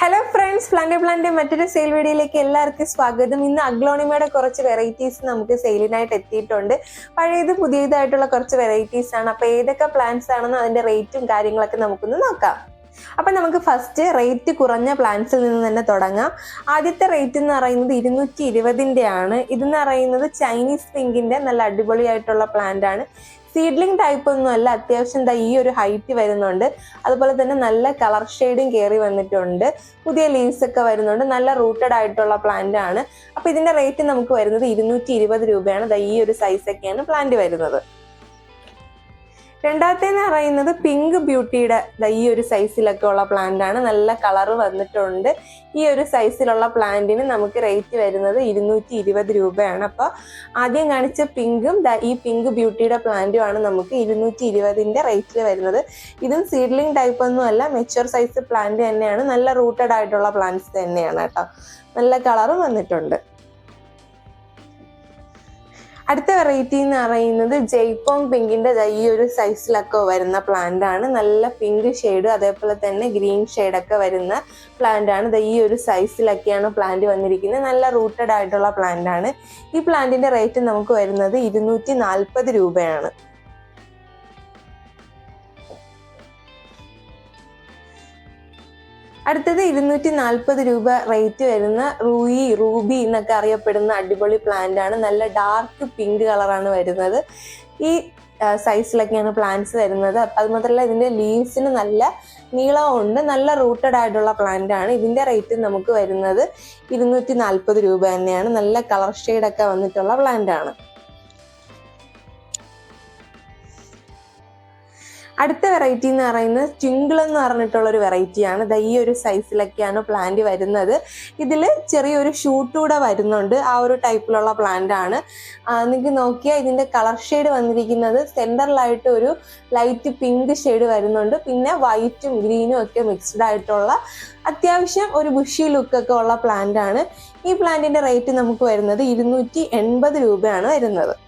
Hello friends plant plant മറ്റൊരു sale വീഡിയോയിലേക്ക് എല്ലാവർക്കും സ്വാഗതം. ഇന്ന് അഗ്ലോണിമയുടെ കുറച്ച് വെറൈറ്റീസ് നമുക്ക് സെയിലിനായിട്ട് എത്തിയിട്ടുണ്ട്. പഴയത് പുതിയതായിട്ടുള്ള കുറച്ച് വെറൈറ്റീസ് ആണ്. അപ്പൊ ഏതൊക്കെ പ്ലാന്റ്സ് ആണെന്ന് അതിന്റെ റേറ്റും കാര്യങ്ങളൊക്കെ നമുക്കൊന്ന് നോക്കാം. അപ്പൊ നമുക്ക് ഫസ്റ്റ് റേറ്റ് കുറഞ്ഞ പ്ലാന്റ്സിൽ നിന്ന് തന്നെ തുടങ്ങാം. ആദ്യത്തെ റേറ്റ് എന്ന് പറയുന്നത് ഇരുന്നൂറ്റി ഇരുപതിന്റെ ആണ് ഇതെന്ന് പറയുന്നത് ചൈനീസ് പിങ്കിന്റെ നല്ല അടിപൊളിയായിട്ടുള്ള പ്ലാന്റ് ആണ്. സീഡ്ലിംഗ് ടൈപ്പ് ഒന്നും അല്ല. അത്യാവശ്യം എന്താ ഈ ഒരു ഹൈറ്റ് വരുന്നുണ്ട്. അതുപോലെ തന്നെ നല്ല കളർ ഷെയ്ഡും കയറി വന്നിട്ടുണ്ട്. പുതിയ ലീവ്സ് ഒക്കെ വരുന്നുണ്ട്. നല്ല റൂട്ടഡ് ആയിട്ടുള്ള പ്ലാന്റ് ആണ്. അപ്പൊ ഇതിന്റെ റേറ്റ് നമുക്ക് വരുന്നത് ഇരുന്നൂറ്റി ഇരുപത് രൂപയാണ് ഈ ഒരു സൈസ് ഒക്കെയാണ് പ്ലാന്റ് വരുന്നത്. രണ്ടാമത്തേന്ന് പറയുന്നത് പിങ്ക് ബ്യൂട്ടിയുടെ ഈ ഒരു സൈസിലൊക്കെ ഉള്ള പ്ലാന്റ് ആണ്. നല്ല കളർ വന്നിട്ടുണ്ട്. ഈ ഒരു സൈസിലുള്ള പ്ലാന്റിന് നമുക്ക് റേറ്റ് വരുന്നത് ഇരുന്നൂറ്റി ഇരുപത് രൂപയാണ്. അപ്പോൾ ആദ്യം കാണിച്ച പിങ്കും ഈ പിങ്ക് ബ്യൂട്ടിയുടെ പ്ലാന്റും ആണ് നമുക്ക് ഇരുന്നൂറ്റി ഇരുപതിന്റെ റേറ്റിൽ വരുന്നത്. ഇതും സീഡ്ലിംഗ് ടൈപ്പ് ഒന്നുമല്ല മെച്ചുവർ സൈസ് പ്ലാന്റ് തന്നെയാണ്. നല്ല റൂട്ടഡ് ആയിട്ടുള്ള പ്ലാന്റ്സ് തന്നെയാണ് കേട്ടോ. നല്ല കളറും വന്നിട്ടുണ്ട്. അടുത്ത വെറൈറ്റി എന്ന് പറയുന്നത് ജയ്പോങ് പിങ്കിന്റെ ഈ ഒരു സൈസിലൊക്കെ വരുന്ന പ്ലാന്റ് ആണ്. നല്ല പിങ്ക് ഷെയ്ഡ് അതേപോലെ തന്നെ ഗ്രീൻ ഷെയ്ഡൊക്കെ വരുന്ന പ്ലാന്റ് ആണ്. ഈ ഒരു സൈസിലൊക്കെയാണ് പ്ലാന്റ് വന്നിരിക്കുന്നത്. നല്ല റൂട്ടഡ് ആയിട്ടുള്ള പ്ലാന്റ് ആണ്. ഈ പ്ലാന്റിന്റെ റേറ്റ് നമുക്ക് വരുന്നത് ഇരുന്നൂറ്റി രൂപയാണ്. അടുത്തത് ഇരുന്നൂറ്റി നാൽപ്പത് രൂപ റേറ്റ് വരുന്ന റൂയി റൂബി എന്നൊക്കെ അറിയപ്പെടുന്ന അടിപൊളി പ്ലാന്റ് ആണ്. നല്ല ഡാർക്ക് പിങ്ക് കളറാണ് വരുന്നത്. ഈ സൈസിലൊക്കെയാണ് പ്ലാന്റ്സ് വരുന്നത്. അപ്പം അത് മാത്രമല്ല ഇതിന്റെ ലീവ്സിന് നല്ല നീളമുണ്ട് നല്ല റൂട്ടഡ് ആയിട്ടുള്ള പ്ലാന്റ് ആണ്. ഇതിന്റെ റേറ്റ് നമുക്ക് വരുന്നത് ഇരുന്നൂറ്റി നാൽപ്പത് രൂപ തന്നെയാണ്. നല്ല കളർ ഷെയ്ഡൊക്കെ വന്നിട്ടുള്ള പ്ലാന്റ് ആണ്. അടുത്ത വെറൈറ്റി എന്ന് പറയുന്നത് ട്വിങ്കിൾ എന്ന് പറഞ്ഞിട്ടുള്ള ഒരു വെറൈറ്റിയാണ് ദാ ഈ ഒരു സൈസിലൊക്കെയാണ് പ്ലാന്റ് വരുന്നത്. ഇതിൽ ചെറിയൊരു ഷൂട്ട് കൂടെ വരുന്നുണ്ട്. ആ ഒരു ടൈപ്പിലുള്ള പ്ലാന്റ് ആണ്. നിങ്ങൾക്ക് നോക്കിയാൽ ഇതിന്റെ കളർ ഷെയ്ഡ് വന്നിരിക്കുന്നത് സെന്ററിലായിട്ട് ഒരു ലൈറ്റ് പിങ്ക് ഷെയ്ഡ് വരുന്നുണ്ട്. പിന്നെ വൈറ്റും ഗ്രീനും ഒക്കെ മിക്സ്ഡ് ആയിട്ടുള്ള അത്യാവശ്യം ഒരു ബുഷി ലുക്കൊക്കെ ഉള്ള പ്ലാന്റ് ആണ്. ഈ പ്ലാന്റിന്റെ റേറ്റ് നമുക്ക് വരുന്നത് ഇരുന്നൂറ്റി രൂപയാണ് വരുന്നത്.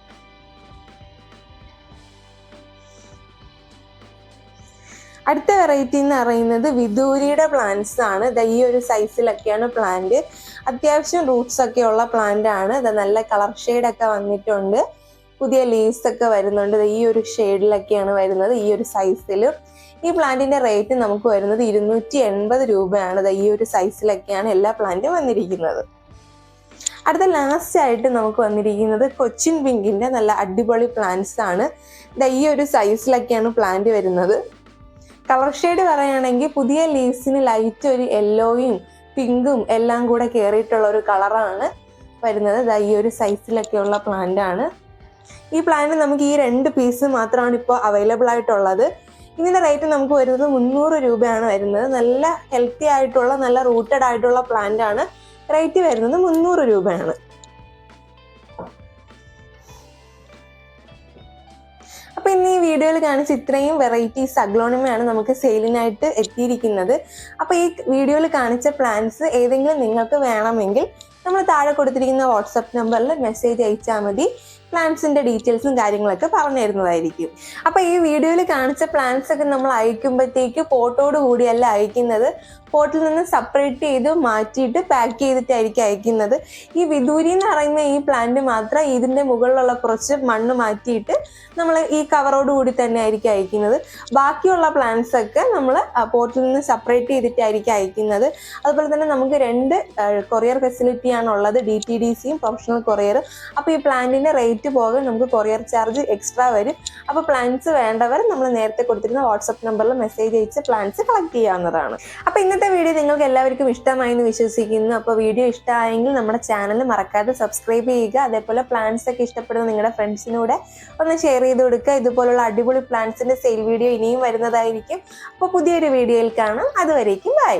അടുത്ത വെറൈറ്റി എന്ന് പറയുന്നത് വിദൂരിയുടെ പ്ലാന്റ്സ് ആണ്. ദാ ഈ ഒരു സൈസിലൊക്കെയാണ് പ്ലാന്റ് അത്യാവശ്യം റൂട്ട്സ് ഒക്കെ ഉള്ള പ്ലാന്റ് ആണ്. ഇത് നല്ല കളർ ഒക്കെ വന്നിട്ടുണ്ട്. പുതിയ ലീവ്സ് ഒക്കെ വരുന്നുണ്ട്. ഈ ഒരു ഷെയ്ഡിലൊക്കെയാണ് വരുന്നത് ഈ ഒരു സൈസിൽ ഈ പ്ലാന്റിന്റെ റേറ്റ് നമുക്ക് വരുന്നത് ഇരുന്നൂറ്റി എൺപത് രൂപയാണ് ഈ ഒരു സൈസിലൊക്കെയാണ് എല്ലാ പ്ലാന്റും വന്നിരിക്കുന്നത്. അടുത്ത ലാസ്റ്റ് ആയിട്ട് നമുക്ക് വന്നിരിക്കുന്നത് കൊച്ചിൻ പിങ്കിന്റെ നല്ല അടിപൊളി പ്ലാന്റ്സ് ആണ്. ഈ ഒരു സൈസിലൊക്കെയാണ് പ്ലാന്റ് വരുന്നത്. കളർ ഷെയ്ഡ് പറയുകയാണെങ്കിൽ പുതിയ ലീവ്സിന് ലൈറ്റ് ഒരു യെല്ലോയും പിങ്കും എല്ലാം കൂടെ കയറിയിട്ടുള്ള ഒരു കളറാണ് വരുന്നത്. ഈ ഒരു സൈസിലൊക്കെയുള്ള പ്ലാന്റ് ആണ്. ഈ പ്ലാന്റ് നമുക്ക് ഈ രണ്ട് പീസ് മാത്രമാണ് ഇപ്പോൾ അവൈലബിൾ ആയിട്ടുള്ളത്. ഇതിന്റെ റേറ്റ് നമുക്ക് വരുന്നത് മുന്നൂറ് രൂപയാണ് വരുന്നത്. നല്ല ഹെൽത്തി ആയിട്ടുള്ള നല്ല റൂട്ടഡ് ആയിട്ടുള്ള പ്ലാന്റ് ആണ്. റേറ്റ് വരുന്നത് മുന്നൂറ് രൂപയാണ്. ഇന്ന് ഈ വീഡിയോയിൽ കാണിച്ച ഇത്രയും വെറൈറ്റീസ് അഗ്ലോണിമയാണ് നമുക്ക് സെയിലിനായിട്ട് എത്തിയിരിക്കുന്നത്. അപ്പൊ ഈ വീഡിയോയിൽ കാണിച്ച പ്ലാൻസ് ഏതെങ്കിലും നിങ്ങൾക്ക് വേണമെങ്കിൽ നമ്മൾ താഴെ കൊടുത്തിരിക്കുന്ന വാട്സപ്പ് നമ്പറിൽ മെസ്സേജ് അയച്ചാൽ മതി. പ്ലാൻസിന്റെ ഡീറ്റെയിൽസും കാര്യങ്ങളൊക്കെ പറഞ്ഞു തരുന്നതായിരിക്കും അപ്പൊ ഈ വീഡിയോയിൽ കാണിച്ച പ്ലാൻസ് ഒക്കെ നമ്മൾ അയക്കുമ്പോഴത്തേക്ക് പോട്ടോട് കൂടിയല്ല അയക്കുന്നത്. പോട്ടിൽ നിന്ന് സെപ്പറേറ്റ് ചെയ്ത് മാറ്റിയിട്ട് പാക്ക് ചെയ്തിട്ടായിരിക്കും അയക്കുന്നത്. ഈ വിദൂരി എന്ന് പറയുന്ന ഈ പ്ലാന്റ് മാത്രം ഇതിന്റെ മുകളിലുള്ള കുറച്ച് മണ്ണ് മാറ്റിയിട്ട് നമ്മൾ ഈ കവറോട് കൂടി തന്നെ ആയിരിക്കും അയക്കുന്നത്. ബാക്കിയുള്ള പ്ലാന്റ്സ് ഒക്കെ നമ്മൾ പോട്ടിൽ നിന്ന് സെപ്പറേറ്റ് ചെയ്തിട്ടായിരിക്കും അയക്കുന്നത്. അതുപോലെ തന്നെ നമുക്ക് രണ്ട് കൊറിയർ ഫെസിലിറ്റിയാണുള്ളത് ഡി ടി ഡി സിയും പ്രൊഫഷണൽ കൊറിയർ അപ്പോൾ ഈ പ്ലാന്റിന്റെ റേറ്റ് പോകാൻ നമുക്ക് കൊറിയർ ചാർജ് എക്സ്ട്രാ വരും. അപ്പോൾ പ്ലാന്റ്സ് വേണ്ടവർ നമ്മൾ നേരത്തെ കൊടുത്തിരുന്ന വാട്സപ്പ് നമ്പറിൽ മെസ്സേജ് അയച്ച് പ്ലാന്റ്സ് കളക്ട് ചെയ്യാവുന്നതാണ്. അപ്പോൾ ഇന്നത്തെ വീഡിയോ നിങ്ങൾക്ക് എല്ലാവർക്കും ഇഷ്ടമായി എന്ന് വിശ്വസിക്കുന്നു. അപ്പോൾ വീഡിയോ ഇഷ്ടമായെങ്കിൽ നമ്മുടെ ചാനൽ മറക്കാതെ സബ്സ്ക്രൈബ് ചെയ്യുക. അതേപോലെ പ്ലാന്റ്സ് ഒക്കെ ഇഷ്ടപ്പെടുന്ന നിങ്ങളുടെ ഫ്രണ്ട്സിനൂടെ ഒന്ന് ഷെയർ ചെയ്ത് കൊടുക്കുക. ഇതുപോലുള്ള അടിപൊളി പ്ലാന്റ്സിന്റെ സെയിൽ വീഡിയോ ഇനിയും വരുന്നതായിരിക്കും. അപ്പോൾ പുതിയൊരു വീഡിയോയിൽ കാണാം. അതുവരേക്കും ബൈ